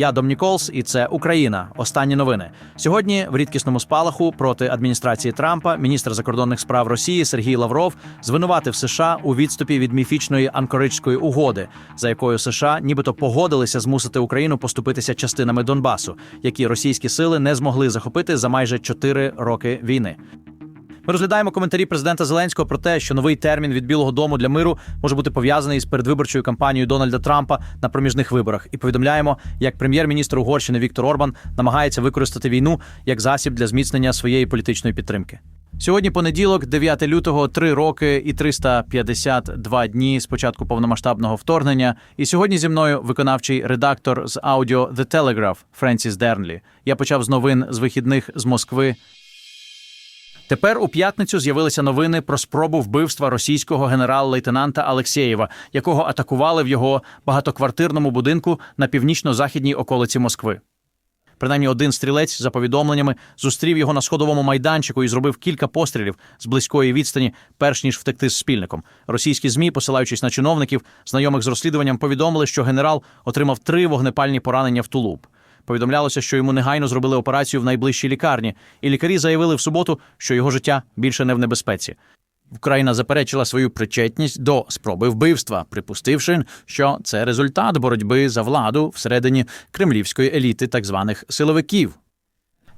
Я Дом Ніколс, і це Україна. Останні новини. Сьогодні в рідкісному спалаху проти адміністрації Трампа міністр закордонних справ Росії Сергій Лавров звинуватив США у відступі від міфічної анкоричської угоди, за якою США нібито погодилися змусити Україну поступитися частинами Донбасу, які російські сили не змогли захопити за майже 4 роки війни. Ми розглядаємо коментарі президента Зеленського про те, що новий термін від Білого Дому для миру може бути пов'язаний з передвиборчою кампанією Дональда Трампа на проміжних виборах, і повідомляємо, як прем'єр-міністр Угорщини Віктор Орбан намагається використати війну як засіб для зміцнення своєї політичної підтримки. Сьогодні понеділок, 9 лютого, 3 роки і 352 дні з початку повномасштабного вторгнення. І сьогодні зі мною виконавчий редактор з аудіо The Telegraph Френсіс Дернлі. Я почав з новин з вихідних з Москви. Тепер у п'ятницю з'явилися новини про спробу вбивства російського генерал-лейтенанта Алексєєва, якого атакували в його багатоквартирному будинку на північно-західній околиці Москви. Принаймні один стрілець, за повідомленнями, зустрів його на сходовому майданчику і зробив кілька пострілів з близької відстані, перш ніж втекти з спільником. Російські змі, посилаючись на чиновників, знайомих з розслідуванням, повідомили, що генерал отримав три вогнепальні поранення в тулуб. Повідомлялося, що йому негайно зробили операцію в найближчій лікарні, і лікарі заявили в суботу, що його життя більше не в небезпеці. Україна заперечила свою причетність до спроби вбивства, припустивши, що це результат боротьби за владу всередині кремлівської еліти так званих силовиків.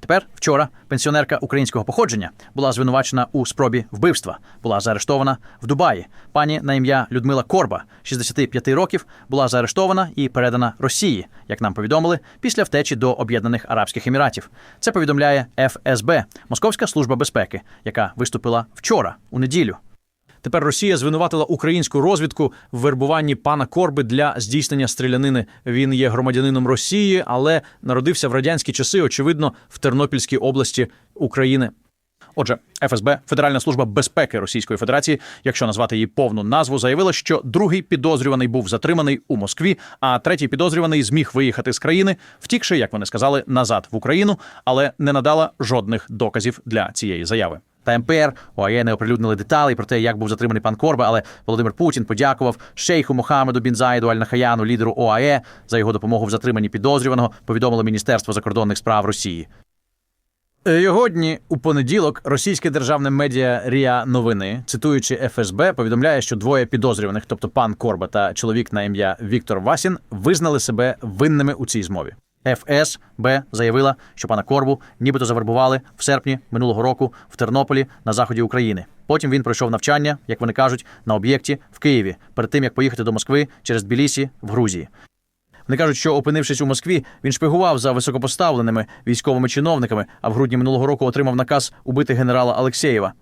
Тепер вчора пенсіонерка українського походження була звинувачена у спробі вбивства, була заарештована в Дубаї. Пані на ім'я Людмила Корба, 65 років, була заарештована і передана Росії, як нам повідомили, після втечі до Об'єднаних Арабських Еміратів. Це повідомляє ФСБ, Московська служба безпеки, яка виступила вчора у неділю. Тепер Росія звинуватила українську розвідку в вербуванні пана Корби для здійснення стрілянини. Він є громадянином Росії, але народився в радянські часи, очевидно, в Тернопільській області України. Отже, ФСБ, Федеральна служба безпеки Російської Федерації, якщо назвати її повну назву, заявила, що другий підозрюваний був затриманий у Москві, а третій підозрюваний зміг виїхати з країни, втікши, як вони сказали, назад в Україну, але не надала жодних доказів для цієї заяви. Та МПР не оприлюднили деталі про те, як був затриманий пан Корба, але Володимир Путін подякував шейху Мохамеду Бінзайду Аль-Нахаяну, лідеру ОАЕ, за його допомогу в затриманні підозрюваного, повідомило Міністерство закордонних справ Росії. Його дні у понеділок російське державне медіа Ріа Новини, цитуючи ФСБ, повідомляє, що двоє підозрюваних, тобто пан Корба та чоловік на ім'я Віктор Васін, визнали себе винними у цій змові. ФСБ заявила, що пана Корбу нібито завербували в серпні минулого року в Тернополі на заході України. Потім він пройшов навчання, як вони кажуть, на об'єкті в Києві, перед тим як поїхати до Москви через Тбілісі в Грузії. Вони кажуть, що опинившись у Москві, він шпигував за високопоставленими військовими чиновниками, а в грудні минулого року отримав наказ убити генерала Алексєєва.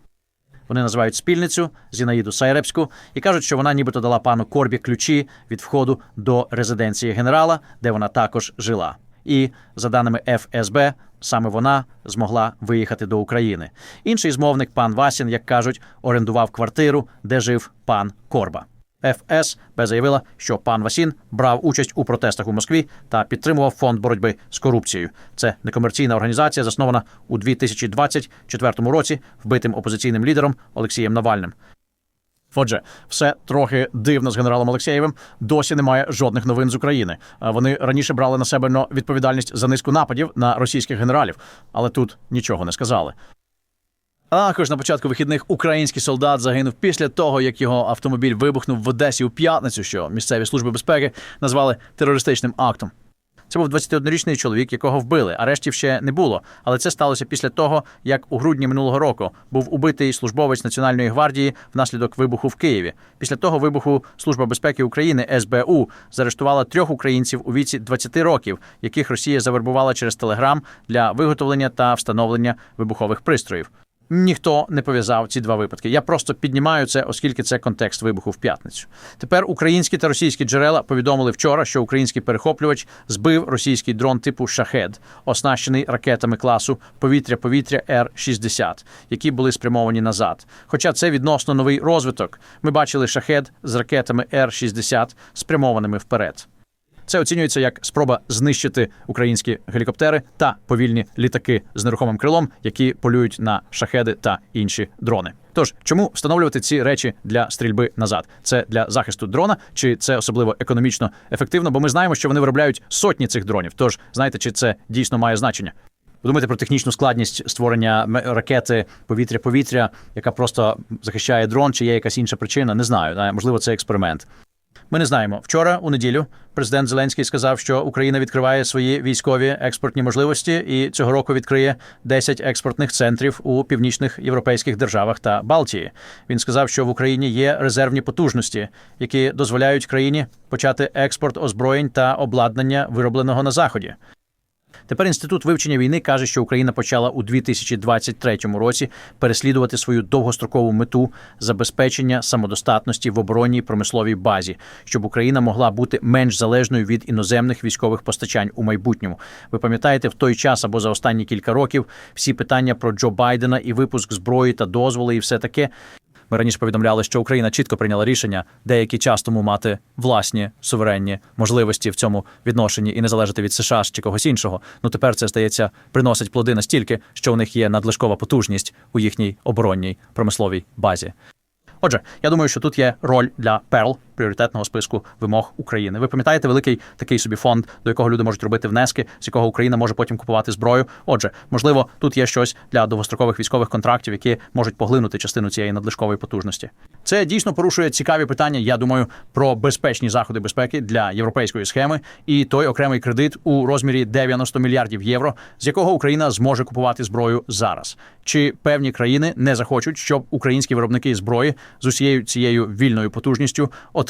Вони називають спільницю Зінаїду Сайрепську і кажуть, що вона нібито дала пану Корбі ключі від входу до резиденції генерала, де вона також жила. І за даними ФСБ, саме вона змогла виїхати до України. Інший змовник, пан Васін, як кажуть, орендував квартиру, де жив пан Корба. ФСБ заявила, що пан Васін брав участь у протестах у Москві та підтримував фонд боротьби з корупцією. Це некомерційна організація, заснована у 2024 році вбитим опозиційним лідером Олексієм Навальним. Отже, все трохи дивно з генералом Олексєєвим. Досі немає жодних новин з України. Вони раніше брали на себе відповідальність за низку нападів на російських генералів, але тут нічого не сказали. Також на початку вихідних український солдат загинув після того, як його автомобіль вибухнув в Одесі у п'ятницю, що місцеві служби безпеки назвали терористичним актом. Це був 21-річний чоловік, якого вбили. Арештів ще не було. Але це сталося після того, як у грудні минулого року був убитий службовець Національної гвардії внаслідок вибуху в Києві. Після того вибуху Служба безпеки України СБУ заарештувала трьох українців у віці 20 років, яких Росія завербувала через Телеграм для виготовлення та встановлення вибухових пристроїв. Ніхто не пов'язав ці два випадки. Я просто піднімаю це, оскільки це контекст вибуху в п'ятницю. Тепер українські та російські джерела повідомили вчора, що український перехоплювач збив російський дрон типу Шахед, оснащений ракетами класу повітря-повітря Р-60, які були спрямовані назад. Хоча це відносно новий розвиток. Ми бачили шахед з ракетами Р-60 спрямованими вперед. Це оцінюється як спроба знищити українські гелікоптери та повільні літаки з нерухомим крилом, які полюють на шахеди та інші дрони. Тож, чому встановлювати ці речі для стрільби назад? Це для захисту дрона, чи це особливо економічно ефективно? Бо ми знаємо, що вони виробляють сотні цих дронів. Тож знаєте, чи це дійсно має значення? Ви думаєте про технічну складність створення ракети повітря-повітря, яка просто захищає дрон, чи є якась інша причина? Не знаю. Можливо, це експеримент. Ми не знаємо. Вчора, у неділю, президент Зеленський сказав, що Україна відкриває свої військові експортні можливості і цього року відкриє 10 експортних центрів у північних європейських державах та Балтії. Він сказав, що в Україні є резервні потужності, які дозволяють країні почати експорт озброєнь та обладнання, виробленого на заході. Тепер інститут вивчення війни каже, що Україна почала у 2023 році переслідувати свою довгострокову мету забезпечення самодостатності в оборонній промисловій базі, щоб Україна могла бути менш залежною від іноземних військових постачань у майбутньому. Ви пам'ятаєте, в той час або за останні кілька років всі питання про Джо Байдена і випуск зброї та дозволи, і все таке. Ми раніше повідомляли, що Україна чітко прийняла рішення деякий час тому мати власні суверенні можливості в цьому відношенні і не залежати від США чи когось іншого. Ну тепер це здається приносить плоди настільки, що у них є надлишкова потужність у їхній оборонній промисловій базі. Отже, я думаю, що тут є роль для Перл пріоритетного списку вимог України. Ви пам'ятаєте великий такий собі фонд, до якого люди можуть робити внески, з якого Україна може потім купувати зброю. Отже, можливо, тут є щось для довгострокових військових контрактів, які можуть поглинути частину цієї надлишкової потужності. Це дійсно порушує цікаві питання. Я думаю, про безпечні заходи безпеки для європейської схеми і той окремий кредит у розмірі 90 мільярдів євро, з якого Україна зможе купувати зброю зараз. Чи певні країни не захочуть, щоб українські виробники зброї з усією цією вільною потужністю отримали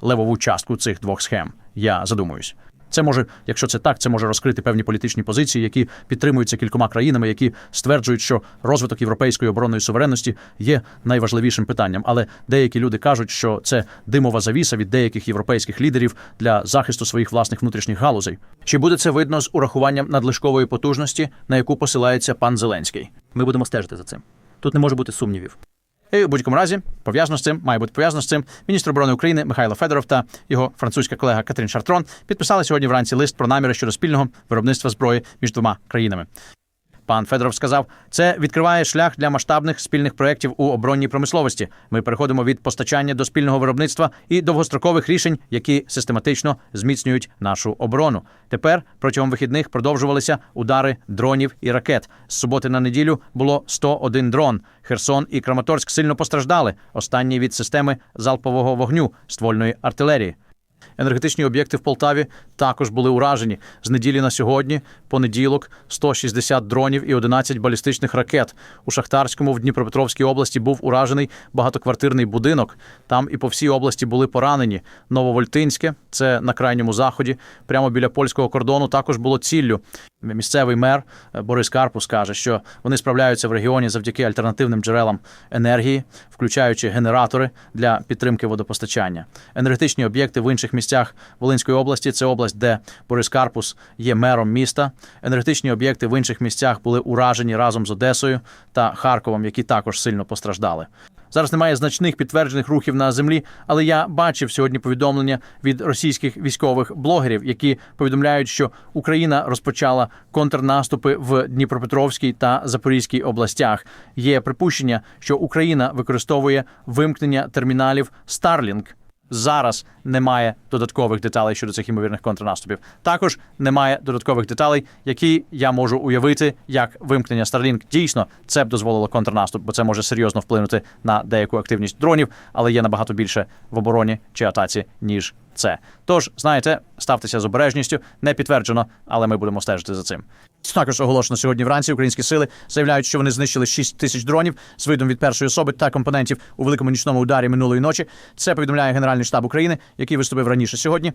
левову частку цих двох схем? Я задумуюсь. Це може, якщо це так, це може розкрити певні політичні позиції, які підтримуються кількома країнами, які стверджують, що розвиток європейської оборонної суверенності є найважливішим питанням. Але деякі люди кажуть, що це димова завіса від деяких європейських лідерів для захисту своїх власних внутрішніх галузей. Чи буде це видно з урахуванням надлишкової потужності, на яку посилається пан Зеленський? Ми будемо стежити за цим. Тут не може бути сумнівів. І в будь-якому разі пов'язано з цим, має бути пов'язано з цим. Міністр оборони України Михайло Федоров та його французька колега Катрін Шартрон підписали сьогодні вранці лист про наміри щодо спільного виробництва зброї між двома країнами. Пан Федоров сказав, це відкриває шлях для масштабних спільних проєктів у оборонній промисловості. Ми переходимо від постачання до спільного виробництва і довгострокових рішень, які систематично зміцнюють нашу оборону. Тепер протягом вихідних продовжувалися удари дронів і ракет. З суботи на неділю було 101 дрон. Херсон і Краматорськ сильно постраждали. Останні від системи залпового вогню ствольної артилерії. Енергетичні об'єкти в Полтаві також були уражені. З неділі на сьогодні, понеділок, 160 дронів і 11 балістичних ракет. У Шахтарському в Дніпропетровській області був уражений багатоквартирний будинок. Там і по всій області були поранені. Нововольтинське, це на крайньому заході, прямо біля польського кордону, також було ціллю. Місцевий мер е, Борис Карпус каже, що вони справляються в регіоні завдяки альтернативним джерелам енергії, включаючи генератори для підтримки водопостачання. Енергетичні об'єкти в інших місцях Волинської області це область, де Борис Карпус є мером міста. Енергетичні об'єкти в інших місцях були уражені разом з Одесою та Харковом, які також сильно постраждали. Зараз немає значних підтверджених рухів на землі, але я бачив сьогодні повідомлення від російських військових блогерів, які повідомляють, що Україна розпочала контрнаступи в Дніпропетровській та Запорізькій областях. Є припущення, що Україна використовує вимкнення терміналів Starlink. Зараз немає додаткових деталей щодо цих ймовірних контрнаступів. Також немає додаткових деталей, які я можу уявити, як вимкнення Starlink. Дійсно, це б дозволило контрнаступ, бо це може серйозно вплинути на деяку активність дронів, але є набагато більше в обороні чи атаці, ніж це. Тож, знаєте, ставтеся з обережністю, не підтверджено, але ми будемо стежити за цим. Також оголошено сьогодні вранці українські сили заявляють, що вони знищили 6 тисяч дронів з видом від першої особи та компонентів у великому нічному ударі минулої ночі. Це повідомляє Генеральний штаб України, який виступив раніше сьогодні.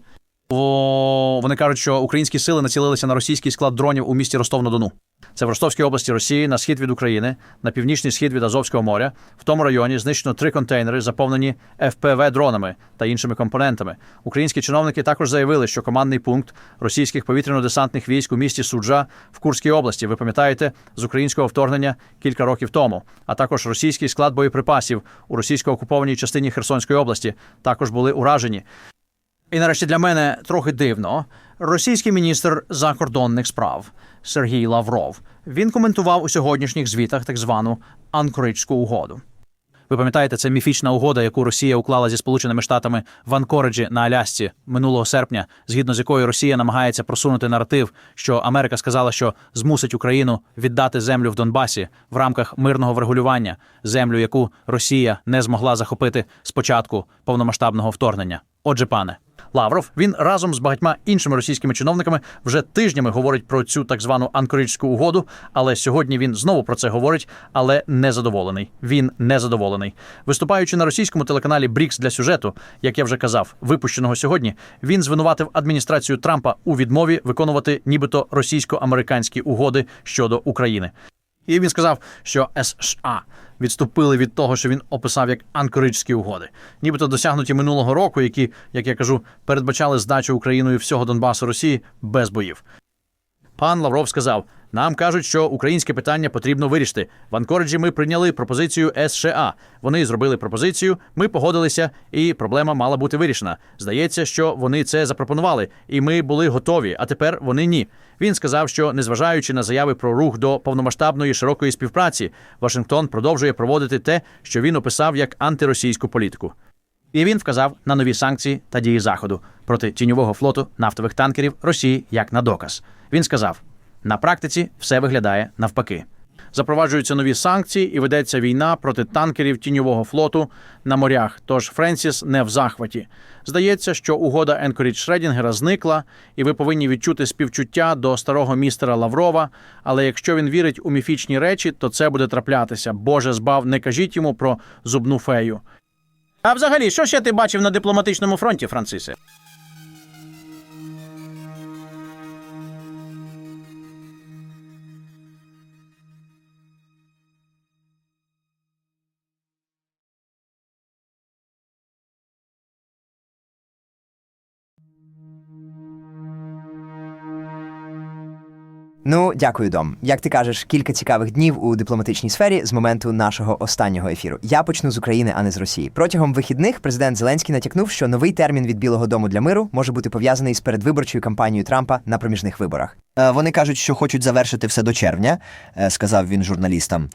О, вони кажуть, що українські сили націлилися на російський склад дронів у місті Ростов-на-Дону. Це в Ростовській області Росії на схід від України, на північний схід від Азовського моря. В тому районі знищено три контейнери, заповнені ФПВ дронами та іншими компонентами. Українські чиновники також заявили, що командний пункт російських повітряно-десантних військ у місті Суджа в Курській області. Ви пам'ятаєте з українського вторгнення кілька років тому. А також російський склад боєприпасів у російсько окупованій частині Херсонської області також були уражені. І нарешті для мене трохи дивно. Російський міністр закордонних справ Сергій Лавров він коментував у сьогоднішніх звітах так звану Анкоридську угоду. Ви пам'ятаєте, це міфічна угода, яку Росія уклала зі Сполученими Штатами в Анкориджі на Алясці минулого серпня, згідно з якою Росія намагається просунути наратив, що Америка сказала, що змусить Україну віддати землю в Донбасі в рамках мирного врегулювання, землю, яку Росія не змогла захопити спочатку повномасштабного вторгнення. Отже, пане. Лавров він разом з багатьма іншими російськими чиновниками вже тижнями говорить про цю так звану анкоричську угоду. Але сьогодні він знову про це говорить, але не задоволений. Він не задоволений. Виступаючи на російському телеканалі Брікс для сюжету, як я вже казав, випущеного сьогодні, він звинуватив адміністрацію Трампа у відмові виконувати нібито російсько-американські угоди щодо України. І він сказав, що США відступили від того, що він описав як анкоричські угоди, нібито досягнуті минулого року, які, як я кажу, передбачали здачу Україною всього Донбасу Росії без боїв. Пан Лавров сказав: нам кажуть, що українське питання потрібно вирішити. В Анкориджі ми прийняли пропозицію США. Вони зробили пропозицію, ми погодилися, і проблема мала бути вирішена. Здається, що вони це запропонували, і ми були готові. А тепер вони ні. Він сказав, що незважаючи на заяви про рух до повномасштабної широкої співпраці, Вашингтон продовжує проводити те, що він описав як антиросійську політику. І він вказав на нові санкції та дії заходу проти тіньового флоту нафтових танкерів Росії як на доказ. Він сказав: на практиці все виглядає навпаки. Запроваджуються нові санкції і ведеться війна проти танкерів тіньового флоту на морях. Тож Френсіс не в захваті. Здається, що угода Енкорідж Шредінгера зникла, і ви повинні відчути співчуття до старого містера Лаврова. Але якщо він вірить у міфічні речі, то це буде траплятися. Боже збав, не кажіть йому про зубну фею. А взагалі, що ще ти бачив на дипломатичному фронті, Францисе? Ну, дякую, Дом. Як ти кажеш, кілька цікавих днів у дипломатичній сфері з моменту нашого останнього ефіру. Я почну з України, а не з Росії. Протягом вихідних президент Зеленський натякнув, що новий термін від Білого Дому для миру може бути пов'язаний з передвиборчою кампанією Трампа на проміжних виборах. Е, Вони кажуть, що хочуть завершити все до червня, е, сказав він журналістам.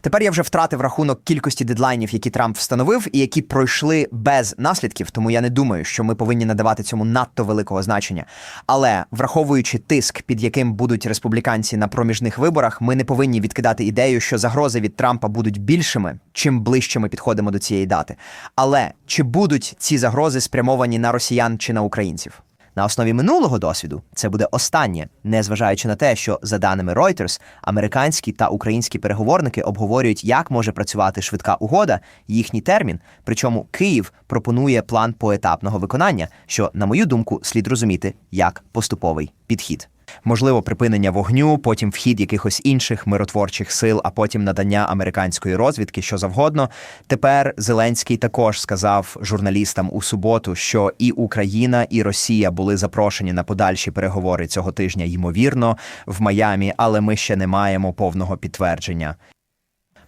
Тепер я вже втратив рахунок кількості дедлайнів, які Трамп встановив, і які пройшли без наслідків, тому я не думаю, що ми повинні надавати цьому надто великого значення. Але враховуючи тиск, під яким будуть республіканці на проміжних виборах, ми не повинні відкидати ідею, що загрози від Трампа будуть більшими, чим ближче ми підходимо до цієї дати. Але чи будуть ці загрози спрямовані на росіян чи на українців? На основі минулого досвіду це буде останнє, незважаючи на те, що за даними Reuters, американські та українські переговорники обговорюють, як може працювати швидка угода, їхній термін. Причому Київ пропонує план поетапного виконання, що, на мою думку, слід розуміти як поступовий підхід. Можливо, припинення вогню, потім вхід якихось інших миротворчих сил, а потім надання американської розвідки, що завгодно. Тепер Зеленський також сказав журналістам у суботу, що і Україна, і Росія були запрошені на подальші переговори цього тижня, ймовірно, в Майамі, але ми ще не маємо повного підтвердження.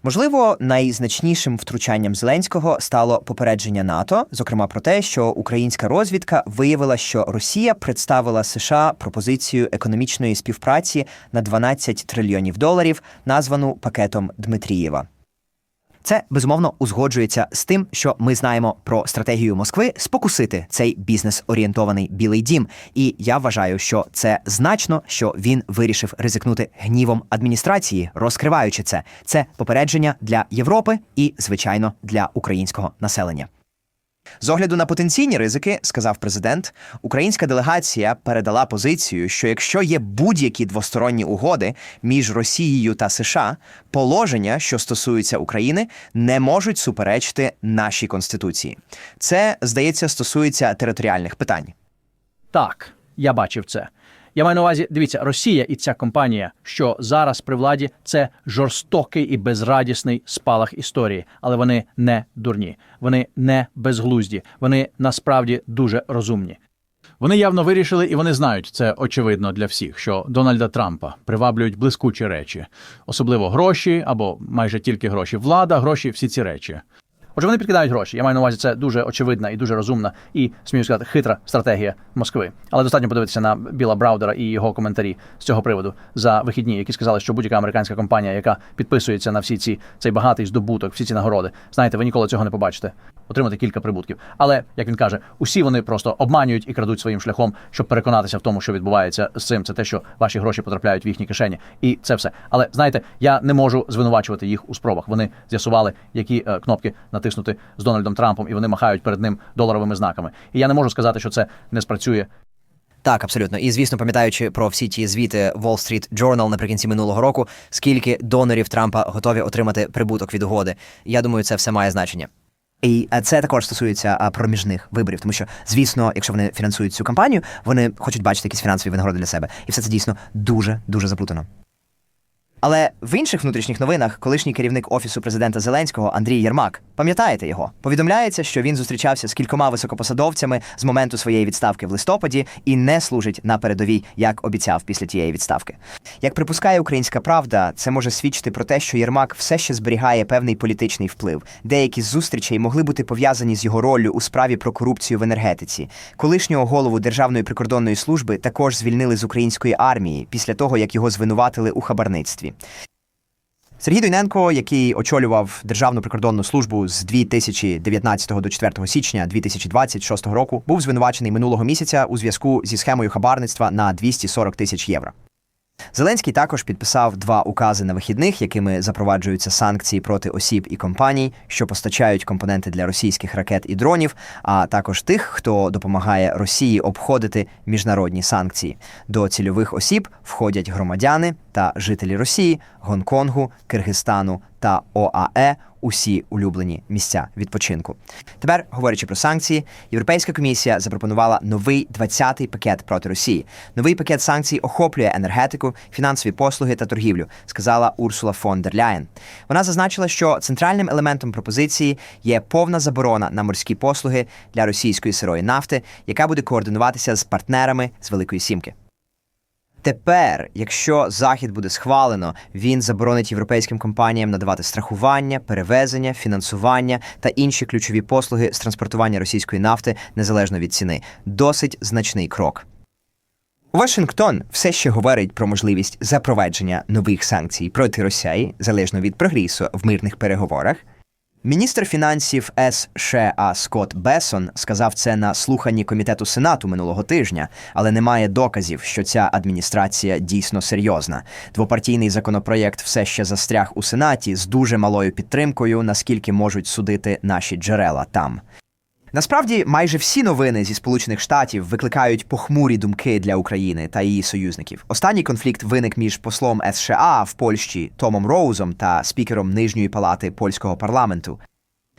Можливо, найзначнішим втручанням Зеленського стало попередження НАТО, зокрема про те, що українська розвідка виявила, що Росія представила США пропозицію економічної співпраці на 12 трильйонів доларів, названу пакетом Дмитрієва. Це безумовно узгоджується з тим, що ми знаємо про стратегію Москви спокусити цей бізнес-орієнтований білий дім. І я вважаю, що це значно, що він вирішив ризикнути гнівом адміністрації, розкриваючи це. Це попередження для Європи і, звичайно, для українського населення. З огляду на потенційні ризики, сказав президент, українська делегація передала позицію, що якщо є будь-які двосторонні угоди між Росією та США, положення, що стосуються України, не можуть суперечити нашій конституції. Це здається стосується територіальних питань. Так, я бачив це. Я маю на увазі, дивіться, Росія і ця компанія, що зараз при владі, це жорстокий і безрадісний спалах історії, але вони не дурні, вони не безглузді, вони насправді дуже розумні. Вони явно вирішили, і вони знають це очевидно для всіх, що Дональда Трампа приваблюють блискучі речі, особливо гроші або майже тільки гроші, влада, гроші, всі ці речі. Отже, вони підкидають гроші. Я маю на увазі, це дуже очевидна і дуже розумна і смію сказати хитра стратегія Москви. Але достатньо подивитися на Біла Браудера і його коментарі з цього приводу за вихідні, які сказали, що будь-яка американська компанія, яка підписується на всі ці цей багатий здобуток, всі ці нагороди, знаєте, ви ніколи цього не побачите. Отримати кілька прибутків. Але як він каже, усі вони просто обманюють і крадуть своїм шляхом, щоб переконатися в тому, що відбувається з цим. Це те, що ваші гроші потрапляють в їхні кишені, і це все. Але знаєте, я не можу звинувачувати їх у спробах. Вони з'ясували, які е, кнопки натиснути з Дональдом Трампом, і вони махають перед ним доларовими знаками. І я не можу сказати, що це не спрацює. Так, абсолютно. І звісно, пам'ятаючи про всі ті звіти Wall Street Journal наприкінці минулого року, скільки донорів Трампа готові отримати прибуток від угоди. Я думаю, це все має значення. І е, це також стосується проміжних виборів, тому що, звісно, якщо вони фінансують цю кампанію, вони хочуть бачити якісь фінансові винагороди для себе. І все це дійсно дуже дуже заплутано. Але в інших внутрішніх новинах колишній керівник офісу президента Зеленського Андрій Єрмак, пам'ятаєте його? Повідомляється, що він зустрічався з кількома високопосадовцями з моменту своєї відставки в листопаді і не служить на передовій, як обіцяв після тієї відставки. Як припускає українська правда, це може свідчити про те, що Єрмак все ще зберігає певний політичний вплив. Деякі з зустрічей могли бути пов'язані з його роллю у справі про корупцію в енергетиці. Колишнього голову Державної прикордонної служби також звільнили з української армії після того, як його звинуватили у хабарництві. Сергій Дойненко, який очолював Державну прикордонну службу з 2019 до 4 січня 2026 року, був звинувачений минулого місяця у зв'язку зі схемою хабарництва на 240 тисяч євро. Зеленський також підписав два укази на вихідних, якими запроваджуються санкції проти осіб і компаній, що постачають компоненти для російських ракет і дронів, а також тих, хто допомагає Росії обходити міжнародні санкції. До цільових осіб входять громадяни та жителі Росії, Гонконгу, Киргизстану та ОАЕ. Усі улюблені місця відпочинку. Тепер, говорячи про санкції, Європейська комісія запропонувала новий 20-й пакет проти Росії. Новий пакет санкцій охоплює енергетику, фінансові послуги та торгівлю, сказала Урсула фон дер Ляєн. Вона зазначила, що центральним елементом пропозиції є повна заборона на морські послуги для російської сирої нафти, яка буде координуватися з партнерами з Великої Сімки. Тепер, якщо захід буде схвалено, він заборонить європейським компаніям надавати страхування, перевезення, фінансування та інші ключові послуги з транспортування російської нафти незалежно від ціни. Досить значний крок. Вашингтон все ще говорить про можливість запровадження нових санкцій проти Росії залежно від прогресу в мирних переговорах. Міністр фінансів США Скотт Бесон сказав це на слуханні комітету Сенату минулого тижня, але немає доказів, що ця адміністрація дійсно серйозна. Двопартійний законопроєкт все ще застряг у Сенаті з дуже малою підтримкою, наскільки можуть судити наші джерела там. Насправді, майже всі новини зі Сполучених Штатів викликають похмурі думки для України та її союзників. Останній конфлікт виник між послом США в Польщі Томом Роузом та спікером нижньої палати польського парламенту.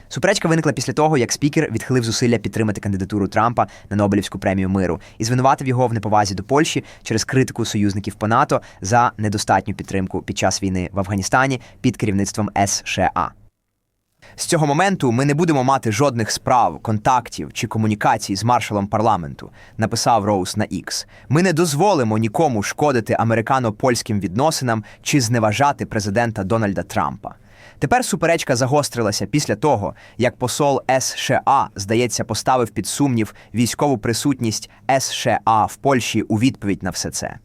Суперечка виникла після того, як спікер відхилив зусилля підтримати кандидатуру Трампа на Нобелівську премію миру і звинуватив його в неповазі до Польщі через критику союзників по НАТО за недостатню підтримку під час війни в Афганістані під керівництвом США. З цього моменту ми не будемо мати жодних справ, контактів чи комунікацій з маршалом парламенту, написав Роуз на X. Ми не дозволимо нікому шкодити американо-польським відносинам чи зневажати президента Дональда Трампа. Тепер суперечка загострилася після того, як посол США, здається, поставив під сумнів військову присутність США в Польщі у відповідь на все це.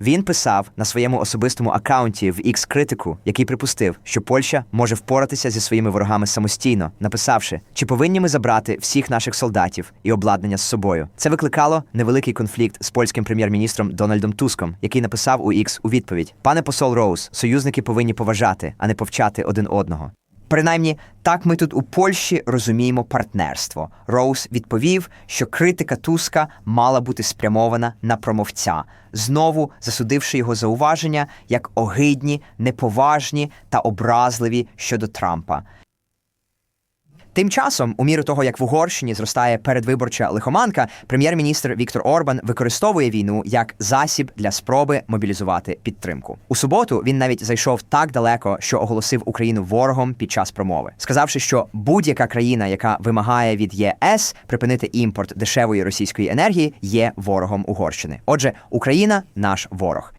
Він писав на своєму особистому акаунті в X-критику, який припустив, що Польща може впоратися зі своїми ворогами самостійно, написавши, чи повинні ми забрати всіх наших солдатів і обладнання з собою. Це викликало невеликий конфлікт з польським прем'єр-міністром Дональдом Туском, який написав у X у відповідь: Пане посол Роуз, союзники повинні поважати, а не повчати один одного. Принаймні, так ми тут у Польщі розуміємо партнерство. Роуз відповів, що критика Туска мала бути спрямована на промовця, знову засудивши його зауваження як огидні, неповажні та образливі щодо Трампа. Тим часом, у міру того, як в Угорщині зростає передвиборча лихоманка, прем'єр-міністр Віктор Орбан використовує війну як засіб для спроби мобілізувати підтримку. У суботу він навіть зайшов так далеко, що оголосив Україну ворогом під час промови, сказавши, що будь-яка країна, яка вимагає від ЄС припинити імпорт дешевої російської енергії, є ворогом Угорщини. Отже, Україна наш ворог.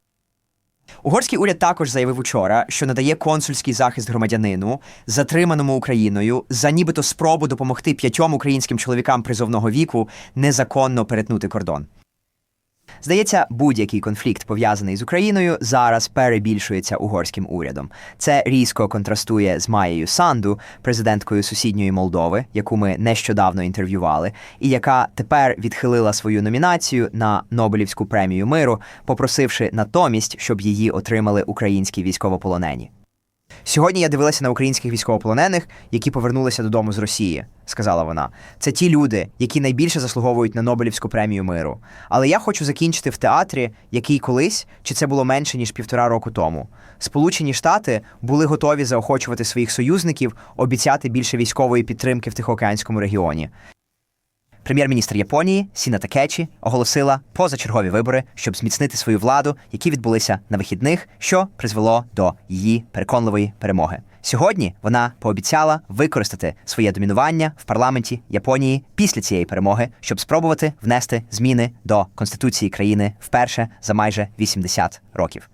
Угорський уряд також заявив учора, що надає консульський захист громадянину, затриманому Україною, за нібито спробу допомогти п'ятьом українським чоловікам призовного віку незаконно перетнути кордон. Здається, будь-який конфлікт пов'язаний з Україною зараз перебільшується угорським урядом. Це різко контрастує з Маєю Санду, президенткою сусідньої Молдови, яку ми нещодавно інтерв'ювали, і яка тепер відхилила свою номінацію на Нобелівську премію миру, попросивши натомість, щоб її отримали українські військовополонені. Сьогодні я дивилася на українських військовополонених, які повернулися додому з Росії, сказала вона. Це ті люди, які найбільше заслуговують на Нобелівську премію миру. Але я хочу закінчити в театрі, який колись, чи це було менше ніж півтора року тому. Сполучені Штати були готові заохочувати своїх союзників обіцяти більше військової підтримки в Тихоокеанському регіоні. Прем'єр-міністр Японії Сіна Такечі оголосила позачергові вибори, щоб зміцнити свою владу, які відбулися на вихідних, що призвело до її переконливої перемоги. Сьогодні вона пообіцяла використати своє домінування в парламенті Японії після цієї перемоги, щоб спробувати внести зміни до конституції країни вперше за майже 80 років.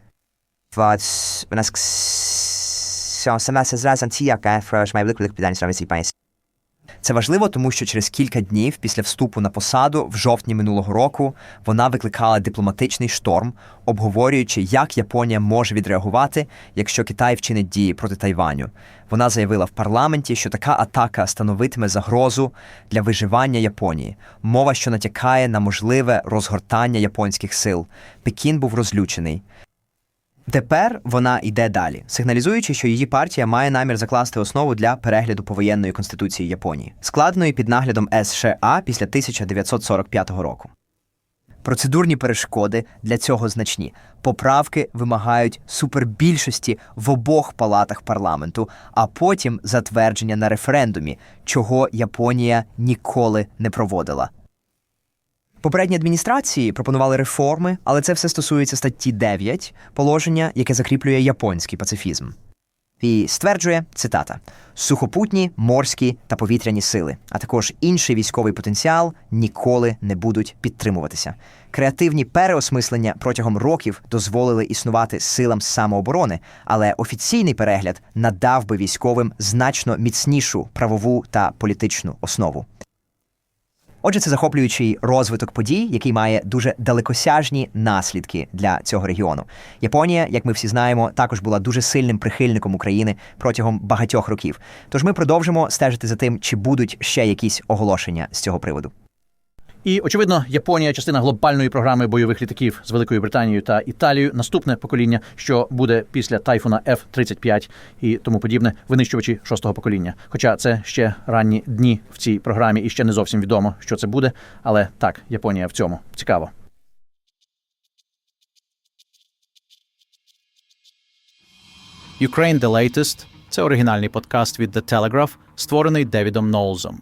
Це важливо, тому що через кілька днів після вступу на посаду, в жовтні минулого року, вона викликала дипломатичний шторм, обговорюючи, як Японія може відреагувати, якщо Китай вчинить дії проти Тайваню. Вона заявила в парламенті, що така атака становитиме загрозу для виживання Японії. Мова, що натякає на можливе розгортання японських сил. Пекін був розлючений. Тепер вона йде далі, сигналізуючи, що її партія має намір закласти основу для перегляду повоєнної конституції Японії, складеної під наглядом США після 1945 року. Процедурні перешкоди для цього значні. Поправки вимагають супербільшості в обох палатах парламенту, а потім затвердження на референдумі, чого Японія ніколи не проводила. Попередні адміністрації пропонували реформи, але це все стосується статті 9, положення, яке закріплює японський пацифізм. І стверджує цитата: сухопутні, морські та повітряні сили, а також інший військовий потенціал ніколи не будуть підтримуватися. Креативні переосмислення протягом років дозволили існувати силам самооборони, але офіційний перегляд надав би військовим значно міцнішу правову та політичну основу. Отже, це захоплюючий розвиток подій, який має дуже далекосяжні наслідки для цього регіону. Японія, як ми всі знаємо, також була дуже сильним прихильником України протягом багатьох років. Тож ми продовжимо стежити за тим, чи будуть ще якісь оголошення з цього приводу. І очевидно, Японія частина глобальної програми бойових літаків з Великою Британією та Італією. Наступне покоління, що буде після тайфуна F-35 і тому подібне, винищувачі шостого покоління. Хоча це ще ранні дні в цій програмі, і ще не зовсім відомо, що це буде. Але так, Японія в цьому цікаво. Ukraine The Latest – це оригінальний подкаст від The Telegraph, створений Девідом Ноулзом.